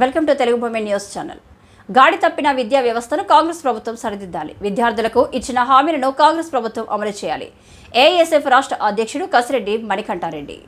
Welcome to Telugu భూమి news channel. గాడి తప్పిన విద్యా వ్యవస్థను కాంగ్రెస్ ప్రభుత్వం సరిదిద్దాలి. విద్యార్థులకు ఇచ్చిన హామీలను కాంగ్రెస్ ప్రభుత్వం అమలు చేయాలి. ఏఎస్ఎఫ్ రాష్ట్ర అధ్యక్షుడు కసిరెడ్డి మణికంఠారెడ్డి.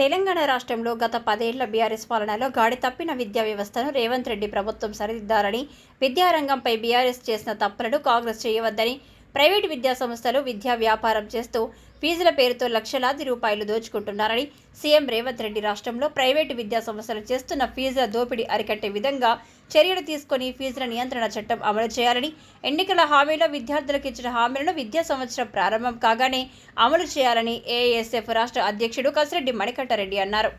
తెలంగాణ రాష్ట్రంలో గత పదేళ్ళ బీఆర్ఎస్ పాలనలో గాడి తప్పిన విద్యా వ్యవస్థను రేవంత్ రెడ్డి ప్రభుత్వం సరిదిద్దారని విద్యారంగంపై బీఆర్ఎస్ చేసిన తప్పులను కాంగ్రెస్ చేయవద్దని ప్రైవేటు విద్యా సంస్థలు విద్యా వ్యాపారం చేస్తూ ఫీజుల పేరుతో లక్షలాది రూపాయలు దోచుకుంటున్నారని సీఎం రేవంత్ రెడ్డి రాష్ట్రంలో ప్రైవేటు విద్యా సంస్థలు చేస్తున్న ఫీజుల దోపిడీ అరికట్టే విధంగా చర్యలు తీసుకొని ఫీజుల నియంత్రణ చట్టం అమలు చేయాలని ఎన్నికల హామీలో విద్యార్థులకు ఇచ్చిన హామీలను విద్యా సంవత్సరం ప్రారంభం కాగానే అమలు చేయాలని ఏఎస్ఎఫ్ రాష్ట్ర అధ్యక్షుడు కసిరెడ్డి మణికంఠారెడ్డి అన్నారు.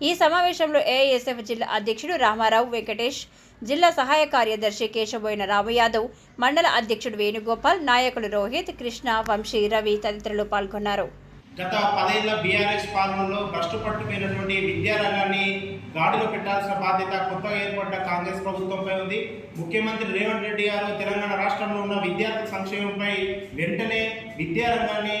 ఈ సమావేశంలో ఏఐఎస్ఎఫ్ జిల్లా అధ్యక్షుడు రామారావు వెంకటేష్ జిల్లా సహాయ కార్యదర్శి కేశబోయిన రామయాదవ్ మండల అధ్యక్షుడు వేణుగోపాల్ నాయకులు రోహిత్ కృష్ణ వంశీ రవి తదితరులు పాల్గొన్నారు. గత పదేళ్ళ బీఆర్ఎస్ పాలనలో భ్రష్టు పట్టుకుపోయినటువంటి విద్యారంగాన్ని గాడిలో పెట్టాల్సిన బాధ్యత కొత్తగా ఏర్పడ్డ కాంగ్రెస్ ప్రభుత్వంపై ఉంది. ముఖ్యమంత్రి రేవంత్ రెడ్డి గారు తెలంగాణ రాష్ట్రంలో ఉన్న విద్యార్థి సంక్షేమంపై వెంటనే విద్యారంగాన్ని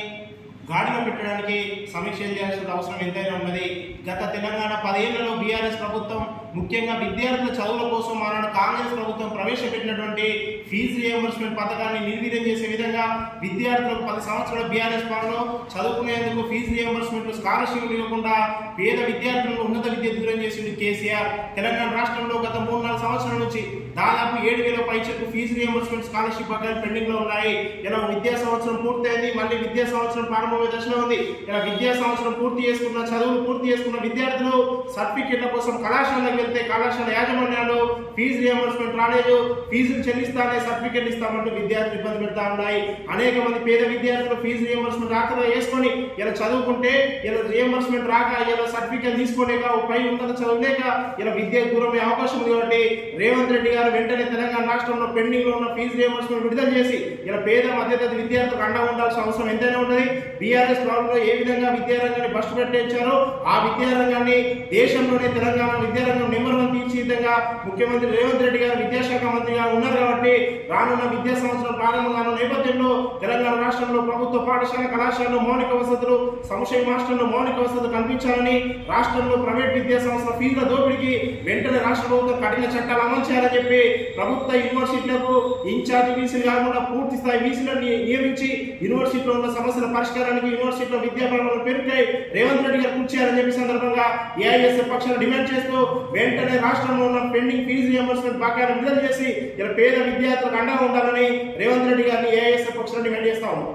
గాడిలో పెట్టడానికి సమీక్షలు చేయాల్సిన అవసరం ఎంతైనా ఉన్నది. గత తెలంగాణ పదేళ్ళలో బీఆర్ఎస్ ప్రభుత్వం ముఖ్యంగా విద్యార్థుల చదువుల కోసం ఆనాడు కాంగ్రెస్ ప్రభుత్వం ప్రవేశపెట్టినటువంటి ఫీజు రియంబర్స్మెంట్ పథకాన్ని నిర్వీర్యం చేసే విధంగా విద్యార్థులకు పది సంవత్సరాల బీఆర్ఎస్ పాలనలో చదువుకునేందుకు ఫీజు రియంబర్స్మెంట్ స్కాలర్షిప్ ఇవ్వకుండా పేద విద్యార్థులను ఉన్నత విద్య దూరం చేసింది కేసీఆర్. తెలంగాణ రాష్ట్రంలో గత మూడు నాలుగు సంవత్సరాల నుంచి దాదాపు ఏడు వేల పైచకు ఫీజు రియంబర్స్మెంట్ స్కాలర్షిప్ పథకాలు పెండింగ్లో ఉన్నాయి. ఇలా విద్యా సంవత్సరం పూర్తయింది మళ్ళీ విద్యా సంవత్సరం ప్రారంభమయ్యే దశలో ఉంది. ఇలా విద్యా సంవత్సరం పూర్తి చేసుకున్న చదువులు పూర్తి చేసుకున్న విద్యార్థులు సర్టిఫికెట్ల కోసం కళాశాలకు వెళ్తే కళాశాల యాజమాన్యాలు ఫీజు రియంబర్స్మెంట్ రాలేదు ఫీజులు చెల్లిస్తానే సర్టిఫికెట్ ఇస్తామంటూ విద్యార్థులు ఇబ్బంది పెడతా ఉన్నాయి. అనేక మంది పేద విద్యార్థులు ఫీజు రియంబర్స్మెంట్ రాకుండా వేసుకొని ఇలా చదువుకుంటే ఇలా రియంబర్స్మెంట్ రాక ఇలా సర్టిఫికెట్ తీసుకోలేక పై ఉన్నత చదవలేక ఇలా విద్య దూరమే అవకాశం ఉంది కాబట్టి రేవంత్ రెడ్డి గారు వెంటనే తెలంగాణ రాష్ట్రంలో పెండింగ్లో ఉన్న ఫీజు రియంబర్స్మెంట్ విడుదల చేసి ఇలా పేద మధ్యతరగతి విద్యార్థులకు అండగా ఉండాల్సిన అవసరం ఎంతైనా ఉన్నది. బీఆర్ఎస్ ప్రభుత్వంలో ఏ విధంగా విద్యారంగాన్ని బస్సు పెట్టించారో ఆ విద్యారంగాన్ని దేశంలోనే తెలంగాణ విద్యారంగం మెంబర్లను తీర్చిదిద్దంగా ముఖ్యమంత్రి రేవంత్ రెడ్డి గారు విద్యాశాఖ మంత్రిగా ఉన్నారు కాబట్టి రానున్న విద్యా సంవత్సరం ప్రారంభంగా నేపథ్యంలో తెలంగాణ రాష్ట్రంలో ప్రభుత్వ పాఠశాల కళాశాలలో మౌలిక వసతులు సంక్షేమ మాస్టర్లు మౌలిక వసతులు కల్పించాలని రాష్ట్రంలో ప్రైవేట్ విద్యా సంస్థల ఫీజుల దోపిడీకి వెంటనే రాష్ట్ర ప్రభుత్వం కఠిన చట్టాలు అమలు చేయాలని చెప్పి ప్రభుత్వ యూనివర్సిటీలకు ఇన్ఛార్జ్ వీసీలు కాకుండా పూర్తి స్థాయి వీసీలను నియమించి యూనివర్సిటీలో ఉన్న సమస్యల పరిష్కారానికి యూనివర్సిటీలో విద్యాభవనాలు పెరుగుతాయి. రేవంత్ రెడ్డి గారు కృషి చెప్పి సందర్భంగా ఏఐఎస్ఎఫ్ పక్షాలు డిమాండ్ చేస్తూ వెంటనే రాష్ట్రంలో ఉన్న పెండింగ్ ఫీజు రియంబర్స్మెంట్ బకాయిలు విడుదల చేసి ఇలా పేద విద్యార్థులకు అండగా ఉండాలని రేవంత్ రెడ్డి గారిని ఏఐఎస్ఎఫ్ పక్షాన్ని డిమాండ్ చేస్తా ఉన్నాం.